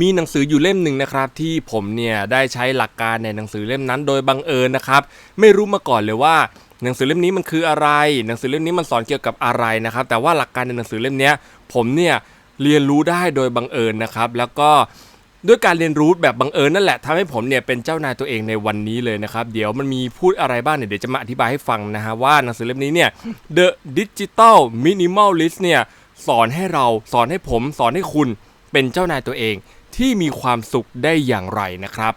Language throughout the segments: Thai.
มีหนังสืออยู่เล่มหนึ่งนะครับ ที่ผมเนี่ยได้ใช้หลักการในหนังสือเล่มนั้นโดยบังเอิญนะครับ ไม่รู้มาก่อนเลยว่าหนังสือเล่มนี้มันคืออะไร หนังสือเล่มนี้มันสอนเกี่ยวกับอะไรนะครับ แต่ว่าหลักการในหนังสือเล่มเนี้ยผมเนี่ยเรียนรู้ได้โดยบังเอิญนะครับ แล้วก็ด้วยการเรียนรู้แบบบังเอิญนั่นแหละทำให้ผมเนี่ยเป็นเจ้านายตัวเองในวันนี้เลยนะครับ เดี๋ยวมันมีพูดอะไรบ้างเนี่ยเดี๋ยวจะมาอธิบายให้ฟังนะฮะว่าหนังสือเล่มนี้เนี่ย The Digital Minimalist เนี่ยสอนให้เราสอนให้ผมสอนให้คุณ เป็นเจ้านายตัวเองที่มีความสุขได้อย่างไรนะครับ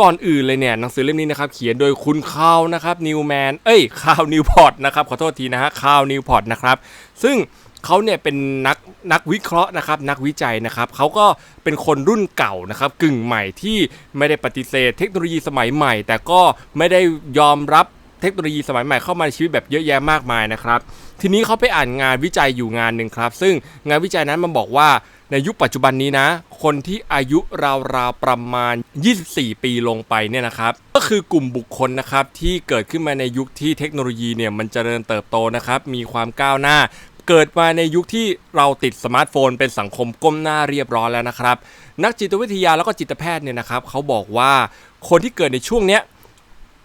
ก่อนอื่นเลยเนี่ยหนังสือเล่มนี้นะครับเขียนโดยคุณคาวนะครับนิวแมนเอ้ยคาวนิวพอร์ตนะครับขอโทษทีนะฮะคาวนิวพอร์ตนะครับซึ่งเขาเนี่ยเป็นนักนักวิเคราะห์นะครับนักวิจัยนะครับเขาก็เป็นคนรุ่นเก่านะครับกึ่งใหม่ที่ไม่ได้ปฏิเสธเทคโนโลยีสมัยใหม่ แต่ก็ไม่ได้ยอมรับเทคโนโลยีสมัยใหม่เข้ามาในชีวิตแบบเยอะแยะมากมายนะครับทีนี้เขาไปอ่านงานวิจัยอยู่งานหนึ่งครับ ซึ่งงานวิจัยนั้นมันบอกว่า ในยุคปัจจุบันนี้นะ คนที่อายุราวๆประมาณ 24 ปีลงไปเนี่ยนะครับ ก็คือกลุ่มบุคคลนะครับที่เกิดขึ้นมาในยุคที่เทคโนโลยีเนี่ยมันเจริญเติบโตนะครับ มีความก้าวหน้า เกิดมาในยุคที่เราติดสมาร์ทโฟน เป็นสังคมก้มหน้าเรียบร้อยแล้วนะครับ นักจิตวิทยาแล้วก็จิตแพทย์เนี่ยนะครับเขาบอกว่าคนที่เกิดในช่วงเนี้ย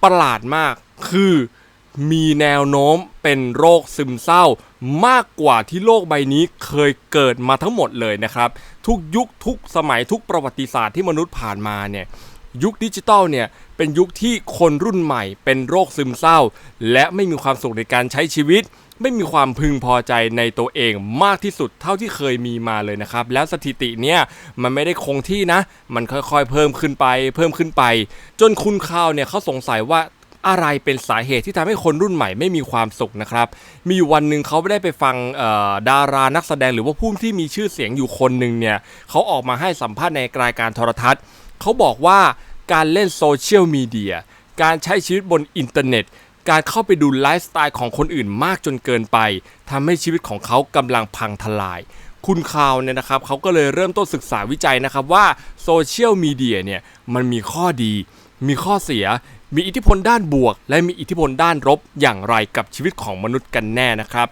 ประหลาดมากคือ มีแนวโน้มเป็นโรคซึมเศร้ามากกว่าที่โลกใบนี้เคยเกิดมาทั้งหมดเลยนะครับ ทุกยุคทุกสมัยทุกประวัติศาสตร์ที่มนุษย์ผ่านมาเนี่ยยุคดิจิตอลเนี่ยเป็นยุคที่คนรุ่นใหม่ เป็นโรคซึมเศร้า และไม่มีความสุขในการใช้ชีวิต ไม่มีความพึงพอใจในตัวเองมากที่สุดเท่าที่เคยมีมาเลยนะครับ แล้วสถิติเนี่ยมันไม่ได้คงที่นะ มันค่อยๆ เพิ่มขึ้นไป เพิ่มขึ้นไป จนคุณข่าวเนี่ยเขาสงสัยว่า อะไรเป็นสาเหตุที่ทำให้คนรุ่นใหม่ไม่มีความสุขนะครับ มีวันหนึ่งเขาไม่ได้ไปฟังดารานักแสดงหรือว่าผู้ที่มีชื่อเสียงอยู่คนหนึ่งเนี่ยเขาออกมาให้สัมภาษณ์ในรายการโทรทัศน์เขาบอกว่าการเล่นโซเชียลมีเดียการใช้ชีวิตบนอินเทอร์เน็ต การเข้าไปดูไลฟ์สไตล์ของคนอื่นมากจนเกินไปทำให้ชีวิตของเขากำลังพังทลายคุณคาวเนี่ยนะครับเขาก็เลยเริ่มต้นศึกษาวิจัยนะครับว่าโซเชียลมีเดียเนี่ยมันมีข้อดี มีข้อเสีย มีอิทธิพลด้านบวก และมีอิทธิพลด้านลบอย่างไรกับชีวิตของมนุษย์กันแน่นะครับ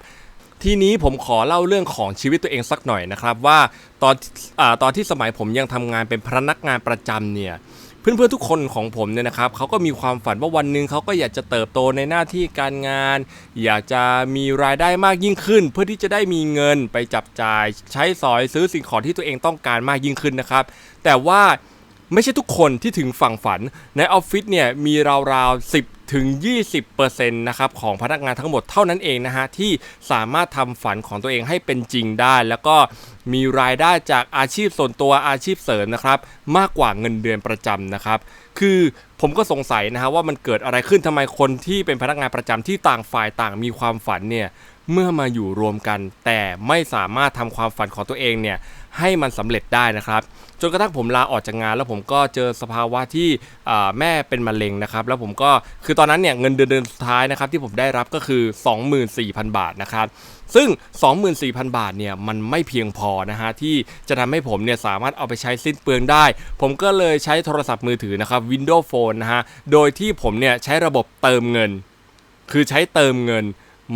ทีนี้ผมขอเล่าเรื่องของชีวิตตัวเองสักหน่อยนะครับว่าตอนอตอนที่สมัยผมยังทำงานเป็นพนักงานประจำเนี่ยเพื่อนๆทุกคนของผมเนี่ยนะครับเขาก็มีความฝันว่าวันหนึ่งเขาก็อยากจะเติบโตในหน้าที่การงาน อยากจะมีรายได้มากยิ่งขึ้น เพื่อที่จะได้มีเงินไปจับจ่าย ใช้สอยซื้อสิ่งของที่ตัวเองต้องการมากยิ่งขึ้นนะครับ แต่ว่า ไม่ใช่ทุกคนที่ถึงฝั่งฝัน ในออฟฟิศเนี่ยมีราวๆ 10 ถึง 20%นะครับของพนักงานทั้งหมดเท่านั้นเองนะฮะที่สามารถทำฝันของตัวเองให้เป็นจริงได้ แล้วก็มีรายได้จากอาชีพส่วนตัวอาชีพเสริมนะครับมากกว่าเงินเดือนประจำนะครับคือผมก็สงสัยนะฮะว่ามันเกิดอะไรขึ้นทำไมคนที่เป็นพนักงานประจำที่ต่างฝ่ายต่างมีความฝันเนี่ยเมื่อมาอยู่รวมกัน แต่ไม่สามารถทำความฝันของตัวเองเนี่ย ให้มันสำเร็จได้นะครับจนกระทั่งผมลาออกจากงานแล้วผมก็เจอสภาวะที่แม่เป็นมะเร็งนะครับแล้วผมก็คือตอนนั้นเนี่ยเงินเดือนเดือนสุดท้ายนะครับที่ผมได้รับก็คือ 24,000 บาทนะครับซึ่ง 24,000 บาทเนี่ยมันไม่เพียงพอนะฮะที่จะทำให้ผมเนี่ยสามารถเอาไปใช้สิ้นเปลืองได้ ผมก็เลยใช้โทรศัพท์มือถือนะครับ Windows Phone นะฮะโดยที่ผมเนี่ยใช้ระบบเติมเงิน คือใช้เติมเงิน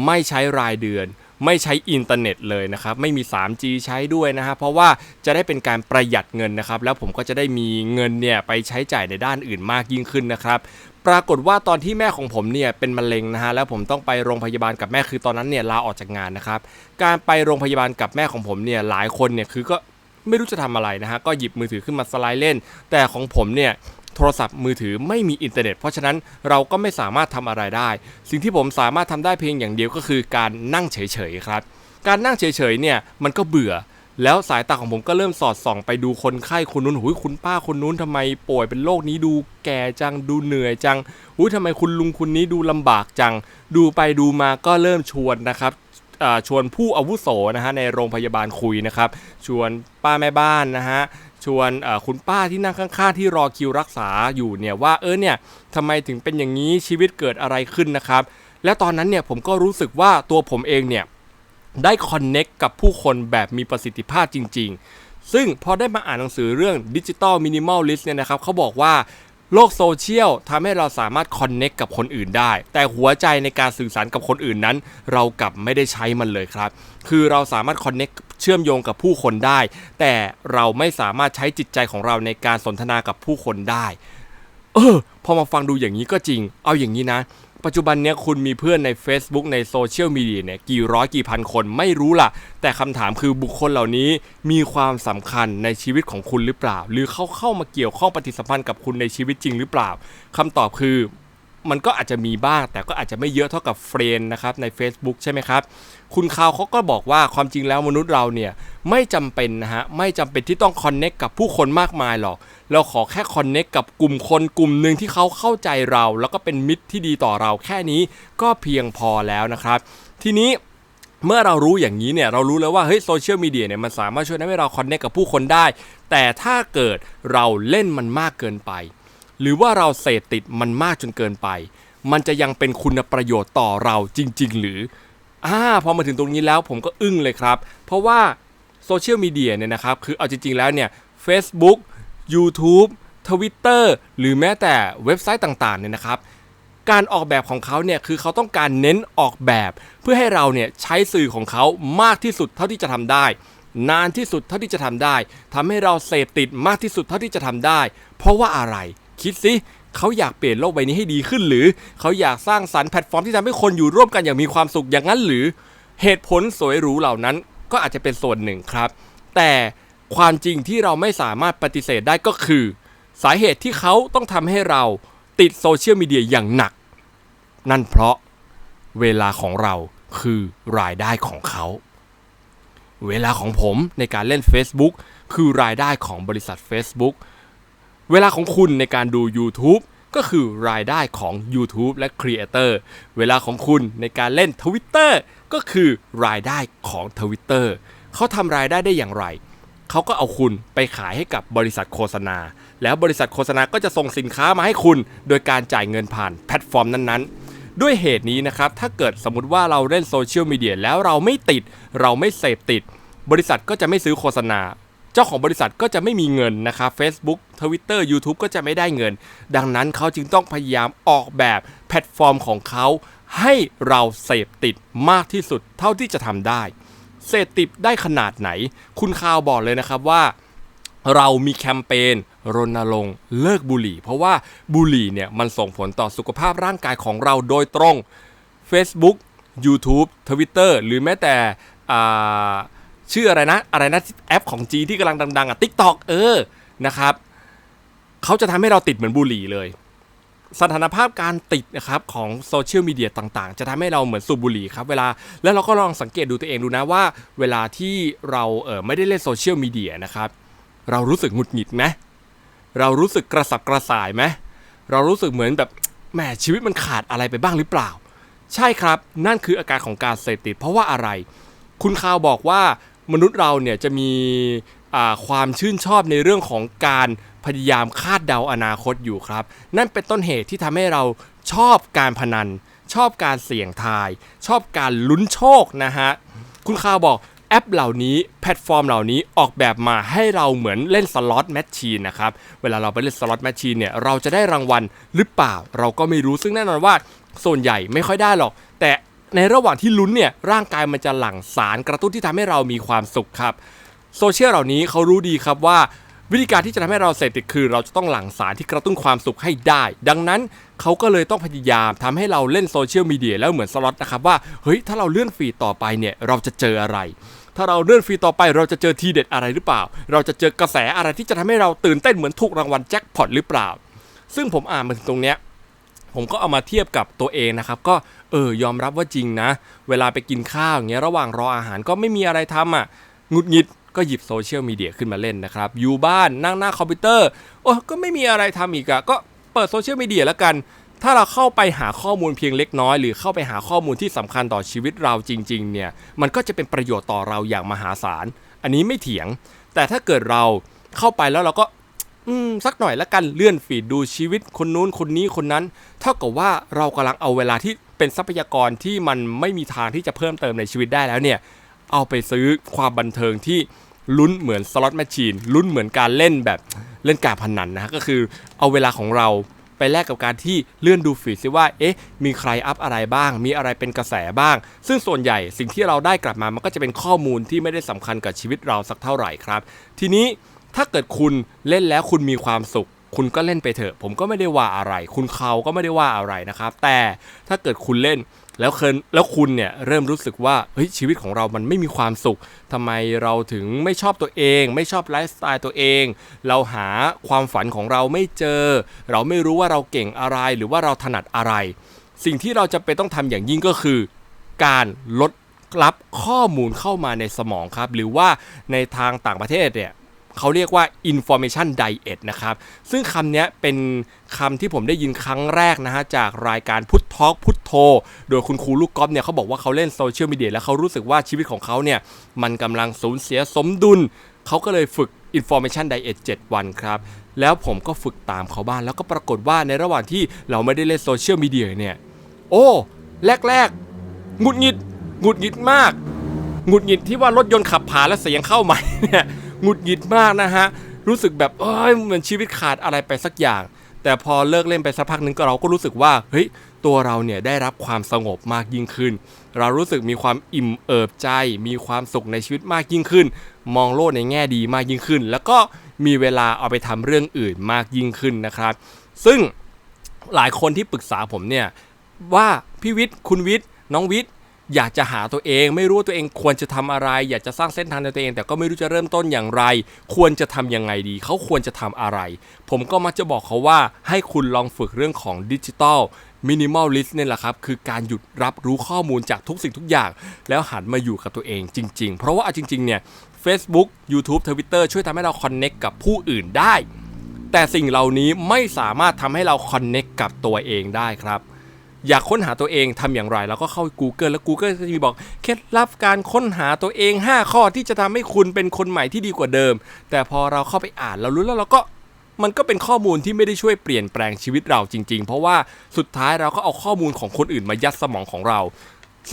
ไม่ใช้รายเดือน ไม่ใช้อินเทอร์เน็ตเลยนะครับไม่มี 3G ใช้ด้วยนะฮะเพราะว่าจะได้เป็นการประหยัดเงินนะครับ แล้วผมก็จะได้มีเงินเนี่ยไปใช้จ่ายในด้านอื่นมากยิ่งขึ้นนะครับปรากฏว่าตอนที่แม่ของผมเนี่ยเป็นมะเร็งนะฮะแล้วผมต้องไปโรงพยาบาลกับแม่คือตอนนั้นเนี่ยลาออกจากงานนะครับการไปโรงพยาบาลกับแม่ของผมเนี่ยหลายคนเนี่ยคือก็ไม่รู้จะทำอะไรนะฮะก็หยิบมือถือขึ้นมาสไลด์เล่น แต่ของผมเนี่ย โทรศัพท์มือถือไม่มีอินเทอร์เน็ต เพราะฉะนั้นเราก็ไม่สามารถทำอะไรได้ สิ่งที่ผมสามารถทำได้เพียงอย่างเดียวก็คือการนั่งเฉยๆครับ การนั่งเฉยๆเนี่ยมันก็เบื่อแล้วสายตาของผมก็เริ่มสอดส่อง ไปดูคนไข้คนนู้นหุยคุณป้าคนนู้นทำไมป่วยเป็นโรคนี้ดูแก่จังดูเหนื่อยจังหุยทำไมคุณลุงคนนี้ดูลำบากจัง ดูไปดูมาก็เริ่มชวนนะครับอ่าชวนผู้อาวุโสนะฮะในโรงพยาบาลคุยนะครับ ชวนป้าแม่บ้านนะฮะ ชวนคุณป้าที่นั่งข้างๆที่รอคิวรักษาอยู่เนี่ยว่าเออเนี่ยทำไมถึงเป็นอย่างนี้ชีวิตเกิดอะไรขึ้นนะครับ และตอนนั้นเนี่ยผมก็รู้สึกว่าตัวผมเองเนี่ยได้คอนเน็กกับผู้คนแบบมีประสิทธิภาพจริง ๆ ซึ่งพอได้มาอ่านหนังสือเรื่องดิจิ t a ลมินิมอลลิสเนี่ยนะครับเขาบอกว่าโลกโซเชียลทำให้เราสามารถคอนเน็กกับคนอื่นได้ แต่หัวใจในการสื่อสารกับคนอื่นนั้น เรากลับไม่ได้ใช้มันเลยครับ คือเราสามารถคอนเน็ก เชื่อมโยงกับผู้คนได้ แต่เราไม่สามารถใช้จิตใจของเราในการสนทนากับผู้คนได้ เออ พอมาฟังดูอย่างนี้ก็จริง เอาอย่างนี้นะ ปัจจุบันเนี้ยคุณมีเพื่อนใน Facebook ในโซเชียลมีเดียเนี่ยกี่ร้อยกี่พันคนไม่รู้ล่ะ แต่คำถามคือบุคคลเหล่านี้มีความสำคัญในชีวิตของคุณหรือเปล่า หรือเขาเข้ามาเกี่ยวข้องปฏิสัมพันธ์กับคุณในชีวิตจริงหรือเปล่าคำตอบคือ มันก็อาจจะมีบ้าง แต่ก็อาจจะไม่เยอะเท่ากับเฟรนนะครับใน Facebook ใช่ไหมครับ คุณคาวเขาก็บอกว่าความจริงแล้วมนุษย์เราเนี่ยไม่จำเป็นนะฮะไม่จำเป็นที่ต้องคอนเน็กกับผู้คนมากมายหรอก เราขอแค่คอนเน็กกับกลุ่มคนกลุ่มหนึ่งที่เขาเข้าใจเรา แล้วก็เป็นมิตรที่ดีต่อเราแค่นี้ก็เพียงพอแล้วนะครับ ทีนี้เมื่อเรารู้อย่างนี้เนี่ยเรารู้แล้วว่าเฮ้ยโซเชียลมีเดียเนี่ยมันสามารถช่วยทำให้เราคอนเนคกับผู้คนได้ แต่ถ้าเกิดเราเล่นมันมากเกินไป หรือว่าเราเสพติดมันมากจนเกินไป มันจะยังเป็นคุณประโยชน์ต่อเราจริง ๆ หรืออ่าพอมาถึงตรงนี้แล้วผมก็อึ้งเลยครับ เพราะว่าโซเชียลมีเดียเนี่ยนะครับ คือเอาจริง ๆ แล้วเนี่ย Facebook YouTube Twitter หรือแม้แต่เว็บไซต์ต่างๆเนี่ยนะครับการออกแบบของเขาเนี่ยคือเขาต้องการเน้นออกแบบ เพื่อให้เราเนี่ยใช้สื่อของเขามากที่สุดเท่าที่จะทำได้ นานที่สุดเท่าที่จะทำได้ทำให้เราเสพติดมากที่สุดเท่าที่จะทำได้ เพราะว่าอะไร คิดสิเขาอยากเปลี่ยนโลกใบนี้ให้ดีขึ้นหรือ เขาอยากสร้างสรรค์แพลตฟอร์มที่ทำให้คนอยู่ร่วมกันอย่างมีความสุขอย่างนั้นหรือ เหตุผลสวยหรูเหล่านั้นก็อาจจะเป็นส่วนหนึ่งครับ แต่ความจริงที่เราไม่สามารถปฏิเสธได้ก็คือ สาเหตุที่เขาต้องทำให้เราติดโซเชียลมีเดียอย่างหนัก นั่นเพราะเวลาของเราคือรายได้ของเขา เวลาของผมในการเล่น Facebook คือรายได้ของบริษัท Facebook เวลาของคุณในการดู YouTube ก็คือรายได้ของ YouTube และ Creator เวลาของคุณในการเล่น Twitter ก็คือรายได้ของ Twitter เขาทำรายได้ได้อย่างไร เขาก็เอาคุณไปขายให้กับบริษัทโฆษณา แล้วบริษัทโฆษณาก็จะส่งสินค้ามาให้คุณ โดยการจ่ายเงินผ่านแพลตฟอร์มนั้นๆด้วยเหตุนี้นะครับ ถ้าเกิดสมมติว่าเราเล่นโซเชียลมีเดียแล้วเราไม่ติด เราไม่เสพติด บริษัทก็จะไม่ซื้อโฆษณา จ้าของบริษัทก็จะไม่มีเงินนะครับ Facebook Twitter YouTube ก็จะไม่ได้เงิน ดังนั้นเขาจึงต้องพยายามออกแบบแพลตฟอร์มของเขา ให้เราเสพติดมากที่สุดเท่าที่จะทำได้ เสพติดได้ขนาดไหน คุณคาวบอกเลยนะครับว่า เรามีแคมเปญรณรงค์เลิกบุหรี่ เพราะว่าบุหรี่เนี่ยมันส่งผลต่อสุขภาพร่างกายของเราโดยตรง Facebook YouTube Twitter หรือแม้แต่อ่า ชื่ออะไรนะ อะไรนะแอปของจีที่กำลังดังๆอะ TikTok เออนะครับเขาจะทำให้เราติดเหมือนบุหรี่เลย สถานภาพการติดนะครับของโซเชียลมีเดียต่างๆ จะทำให้เราเหมือนสูบบุหรี่ครับเวลาแล้วเราก็ลองสังเกตดูตัวเองดูนะว่า เวลาที่เราเออไม่ได้เล่นโซเชียลมีเดียนะครับเรารู้สึกหงุดหงิดไหมเรารู้สึกกระสับกระส่ายไหมเรารู้สึกเหมือนแบบแหมชีวิตมันขาดอะไรไปบ้างหรือเปล่า ใช่ครับนั่นคืออาการของการเสพติด เพราะว่าอะไร คุณคาวบอกว่า มนุษย์เราเนี่ยจะมีความชื่นชอบในเรื่องของการพยายามคาดเดาอนาคตอยู่ครับ นั่นเป็นต้นเหตุที่ทำให้เราชอบการพนัน ชอบการเสี่ยงทาย ชอบการลุ้นโชคนะฮะ คุณคาวบอกแอปเหล่านี้แพลตฟอร์มเหล่านี้ออกแบบมาให้เราเหมือนเล่นสล็อตแมชชีนนะครับ เวลาเราไปเล่นสล็อตแมชชีนเนี่ยเราจะได้รางวัลหรือเปล่า เราก็ไม่รู้ซึ่งแน่นอนว่าส่วนใหญ่ไม่ค่อยได้หรอก แต่ ในระหว่างที่ลุ้นเนี่ยร่างกายมันจะหลั่งสารกระตุ้นที่ทำให้เรามีความสุขครับโซเชียลเหล่านี้เขารู้ดีครับว่า วิธีการที่จะทำให้เราเสพติดคือ เราจะต้องหลั่งสารที่กระตุ้นความสุขให้ได้ ดังนั้นเขาก็เลยต้องพยายามทำให้เราเล่นโซเชียลมีเดียแล้วเหมือนสล็อตนะครับว่าเฮ้ยถ้าเราเลื่อนฟีดต่อไปเนี่ยเราจะเจออะไรถ้าเราเลื่อนฟีดต่อไปเราจะเจอทีเด็ดอะไรหรือเปล่า เราจะเจอกระแสอะไรที่จะทำให้เราตื่นเต้นเหมือนถูกรางวัลแจ็คพอตหรือเปล่า ซึ่งผมอ่านมาถึงตรงเนี้ย ผมก็เอามาเทียบกับตัวเองนะครับก็เออยอมรับว่าจริงนะ เวลาไปกินข้าวอย่างเงี้ยระหว่างรออาหารก็ไม่มีอะไรทำอะหงุดหงิดก็หยิบโซเชียลมีเดียขึ้นมาเล่นนะครับ อยู่บ้านนั่งหน้าคอมพิวเตอร์โอ้ก็ไม่มีอะไรทำอีกอะก็เปิดโซเชียลมีเดียแล้วกัน ถ้าเราเข้าไปหาข้อมูลเพียงเล็กน้อย หรือเข้าไปหาข้อมูลที่สำคัญต่อชีวิตเราจริง ๆ เนี่ย มันก็จะเป็นประโยชน์ต่อเราอย่างมหาศาล อันนี้ไม่เถียง แต่ถ้าเกิดเราเข้าไปแล้วเราก็ อืมสักหน่อยละกันเลื่อนฟีดดูชีวิตคนนู้นคนนี้คนนั้น เท่ากับว่าเรากำลังเอาเวลาที่เป็นทรัพยากรที่มันไม่มีทางที่จะเพิ่มเติมในชีวิตได้แล้วเนี่ย เอาไปซื้อความบันเทิงที่ลุ้นเหมือนสล็อตแมชชีนลุ้นเหมือนการเล่นแบบเล่นการพนันนะฮะก็คือเอาเวลาของเราไปแลกกับการที่เลื่อนดูฟีดซิว่า เอ๊ะ มีใครอัพอะไรบ้าง มีอะไรเป็นกระแสบ้าง ซึ่งส่วนใหญ่สิ่งที่เราได้กลับมา มันก็จะเป็นข้อมูลที่ไม่ได้สำคัญกับชีวิตเราสักเท่าไหร่ครับ ทีนี้ ถ้าเกิดคุณเล่นแล้วคุณมีความสุข คุณก็เล่นไปเถอะ ผมก็ไม่ได้ว่าอะไร คุณเขาก็ไม่ได้ว่าอะไรนะครับ แต่ถ้าเกิดคุณเล่นแล้วเคินแล้วคุณเนี่ยเริ่มรู้สึกว่าเฮ้ยชีวิตของเรามันไม่มีความสุขทำไมเราถึงไม่ชอบตัวเอง ไม่ชอบไลฟ์สไตล์ตัวเอง เราหาความฝันของเราไม่เจอ เราไม่รู้ว่าเราเก่งอะไรหรือว่าเราถนัดอะไร สิ่งที่เราจะเป็นต้องทำอย่างยิ่งก็คือ การลดรับข้อมูลเข้ามาในสมองครับ หรือว่าในทางต่างประเทศเนี่ย เขาเรียกว่า information diet นะครับ ซึ่งคำนี้เป็นคำที่ผมได้ยินครั้งแรกนะฮะ จากรายการพุททอกพุทโธโดยคุณครูลูกกอล์ฟเนี่ยเขาบอกว่าเขาเล่นโซเชียลมีเดียแล้วเขารู้สึกว่าชีวิตของเขาเนี่ย มันกำลังสูญเสียสมดุล เขาก็เลยฝึก information diet 7 วันครับแล้วผมก็ฝึกตามเขาบ้างแล้วก็ปรากฏว่าในระหว่างที่เราไม่ได้เล่นโซเชียลมีเดียเนี่ย โอ้แรกๆหงุดหงิดหงุดหงิดมากหงุดหงิดที่ว่ารถยนต์ขับผ่านแล้วเสียงเข้าใหม่เนี่ย หงุดหงิดมากนะฮะ รู้สึกแบบเอ้ยเหมือนชีวิตขาดอะไรไปสักอย่าง แต่พอเลิกเล่นไปสักพักหนึงก็เราก็รู้สึกว่าเฮ้ยตัวเราเนี่ยได้รับความสงบมากยิ่งขึ้น เรารู้สึกมีความอิ่มเอิบใจ มีความสุขในชีวิตมากยิ่งขึ้น มองโลกในแง่ดีมากยิ่งขึ้น แล้วก็มีเวลาเอาไปทำเรื่องอื่นมากยิ่งขึ้นนะครับ ซึ่งหลายคนที่ปรึกษาผมเนี่ยว่าพี่วิทย์คุณวิทย์น้องวิทย์ อยากจะหาตัวเอง ไม่รู้ตัวเองควรจะทำอะไร อยากจะสร้างเส้นทางในตัวเอง แต่ก็ไม่รู้จะเริ่มต้นอย่างไร ควรจะทำยังไงดี เขาควรจะทำอะไร ผมก็มักจะบอกเขาว่าให้คุณลองฝึกเรื่องของดิจิทัลมินิมอลลิสต์นี่ยแหละครับ คือการหยุดรับรู้ข้อมูลจากทุกสิ่งทุกอย่าง แล้วหันมาอยู่กับตัวเองจริง ๆ เพราะว่าเอาจริง ๆ เนี่ย Facebook YouTube Twitter ช่วยทำให้เราคอนเน็กกับผู้อื่นได้ แต่สิ่งเหล่านี้ไม่สามารถทำให้เราคอนเน็กกับตัวเองได้ครับ อยากค้นหาตัวเองทำอย่างไร แล้วก็เข้า Google แล้ว Google ก็จะมีบอกเคล็ดลับการค้นหาตัวเอง 5 ข้อที่จะทำให้คุณเป็นคนใหม่ที่ดีกว่าเดิม แต่พอเราเข้าไปอ่านเรารู้แล้วเราก็มันก็เป็นข้อมูลที่ไม่ได้ช่วยเปลี่ยนแปลงชีวิตเราจริง ๆ เพราะว่าสุดท้ายเราก็เอาข้อมูลของคนอื่นมายัดสมองของเรา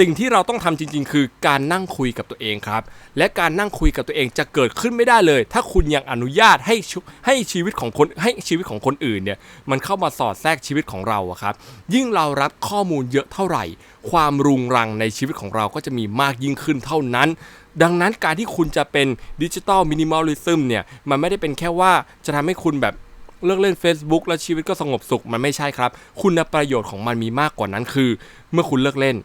สิ่งที่เราต้องทำจริง ๆ คือการนั่งคุยกับตัวเองครับ และการนั่งคุยกับตัวเองจะเกิดขึ้นไม่ได้เลย ถ้าคุณยังอนุญาตให้ชุให้ชีวิตของคนให้ชีวิตของคนอื่นเนี่ยมันเข้ามาสอดแทรกชีวิตของเราครับ ยิ่งเรารับข้อมูลเยอะเท่าไหร่ ความรุงรังในชีวิตของเราก็จะมีมากยิ่งขึ้นเท่านั้น ดังนั้นการที่คุณจะเป็นดิจิ t a ลมินิมอลลิซึมเนี่ยมันไม่ได้เป็นแค่ว่าจะทำให้คุณแบบเลิกเล่น Facebook แล้วชีวิตก็สงบสุขมันไม่ใช่ครับ คุณประโยชน์ของมันมีมากกว่านั้นคือ เมื่อคุณเลิกเล่น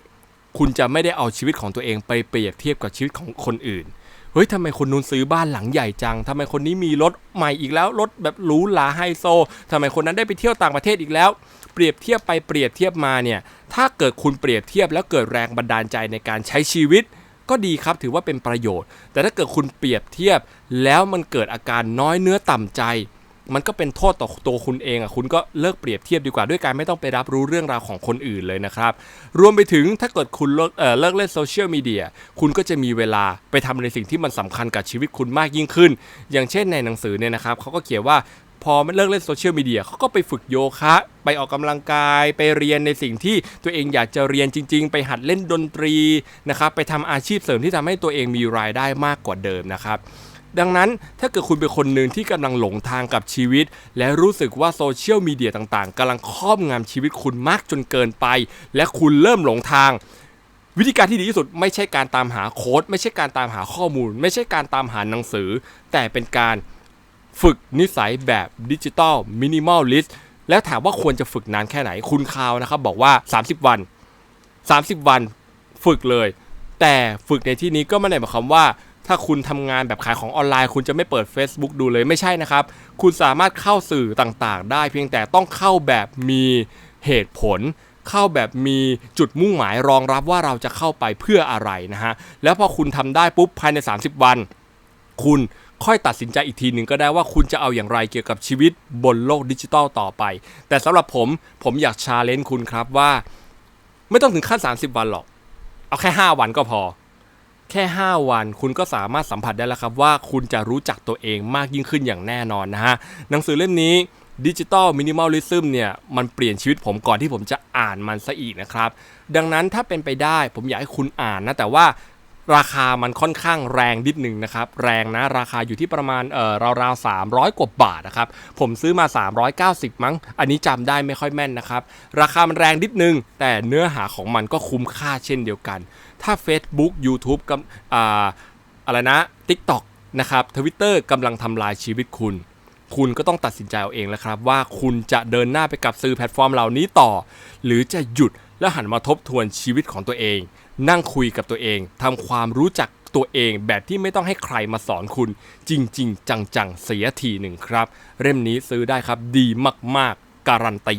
คุณจะไม่ได้เอาชีวิตของตัวเองไปเปรียบเทียบกับชีวิตของคนอื่น เฮ้ยทำไมคนนู้นซื้อบ้านหลังใหญ่จังทำไมคนนี้มีรถใหม่อีกแล้ว รถแบบหรูหราไฮโซทำไมคนนั้นได้ไปเที่ยวต่างประเทศอีกแล้ว เปรียบเทียบไปเปรียบเทียบมาเนี่ย ถ้าเกิดคุณเปรียบเทียบแล้วเกิดแรงบันดาลใจในการใช้ชีวิต ก็ดีครับถือว่าเป็นประโยชน์ แต่ถ้าเกิดคุณเปรียบเทียบแล้วมันเกิดอาการน้อยเนื้อต่ำใจ มันก็เป็นโทษต่อตัวคุณเองอะคุณก็เลิกเปรียบเทียบดีกว่าด้วยการไม่ต้องไปรับรู้เรื่องราวของคนอื่นเลยนะครับ รวมไปถึงถ้าเกิดคุณเลิกเเลิกเล่นโซเชียลมีเดียคุณก็จะมีเวลาไปทำในสิ่งที่มันสำคัญกับชีวิตคุณมากยิ่งขึ้น อย่างเช่นในหนังสือเนี่ยนะครับเขาก็เขียนว่าพอไม่เลิกเล่นโซเชียลมีเดียเขาก็ไปฝึกโยคะ ไปออกกำลังกาย ไปเรียนในสิ่งที่ตัวเองอยากจะเรียนจริง ๆ ไปหัดเล่นดนตรีนะครับไปทำอาชีพเสริมที่ทำให้ตัวเองมีรายได้มากกว่าเดิมนะครับ ดังนั้นถ้าเกิดคุณเป็นคนหนึ่งที่กำลังหลงทางกับชีวิต และรู้สึกว่าโซเชียลมีเดียต่างๆกำลังครอบงำชีวิตคุณมากจนเกินไป และคุณเริ่มหลงทาง วิธีการที่ดีที่สุดไม่ใช่การตามหาโค้ด ไม่ใช่การตามหาข้อมูล ไม่ใช่การตามหาหนังสือ แต่เป็นการฝึกนิสัยแบบดิจิตอลมินิมอลลิสต์แล้วถามว่าควรจะฝึกนานแค่ไหนคุณคาวนะครับ บอกว่า 30 วัน 30 วัน ฝึกเลย แต่ฝึกในที่นี้ก็ไม่ได้หมายความว่า ถ้าคุณทำงานแบบขายของออนไลน์ คุณจะไม่เปิด Facebook ดูเลยไม่ใช่นะครับ คุณสามารถเข้าสื่อต่างๆ ได้เพียงแต่ต้องเข้าแบบมีเหตุผล เข้าแบบมีจุดมุ่งหมายรองรับว่าเราจะเข้าไปเพื่ออะไรนะฮะแล้วพอคุณทำได้ปุ๊บภายใน 30 วัน คุณค่อยตัดสินใจอีกทีหนึ่งก็ได้ว่าคุณจะเอาอย่างไรเกี่ยวกับชีวิตบนโลกดิจิทัลต่อไป แต่สำหรับผมผมอยากชาเลนจ์คุณครับว่า ไม่ต้องถึงขั้น 30 วันหรอก เอาแค่ 5 วันก็พอ แค่ 5 วันคุณก็สามารถสัมผัสได้แล้วครับว่าคุณจะรู้จักตัวเองมากยิ่งขึ้นอย่างแน่นอนนะฮะ หนังสือเล่มนี้ดิจิ t a ลมินิมอลลิซึมเนี่ย มันเปลี่ยนชีวิตผมก่อนที่ผมจะอ่านมันซะอีกนะครับ ดังนั้นถ้าเป็นไปได้ผมอยากให้คุณอ่านนะ แต่ว่าราคามันค่อนข้างแรงนิดหนึ่งนะครับ แรงนะราคาอยู่ที่ประมาณเออราวๆ300 กว่าบาทนะครับ ผมซื้อมา 390 มั้ง อันนี้จำได้ไม่ค่อยแม่นนะครับ ราคามันแรงนิดนึง แต่เนื้อหาของมันก็คุ้มค่าเช่นเดียวกัน ถ้า Facebook YouTube กับอ่าอะไรนะ TikTok นะครับ Twitter กำลังทำลายชีวิตคุณ คุณก็ต้องตัดสินใจเอาเองแล้วครับ ว่าคุณจะเดินหน้าไปกับสื่อแพลตฟอร์มเหล่านี้ต่อ หรือจะหยุดแล้วหันมาทบทวนชีวิตของตัวเอง นั่งคุยกับตัวเองทำความรู้จักตัวเองแบบที่ไม่ต้องให้ใครมาสอนคุณ จริง ๆ จัง ๆ เสียทีหนึ่งครับ เล่มนี้ซื้อได้ครับดีมาก ๆ การันตี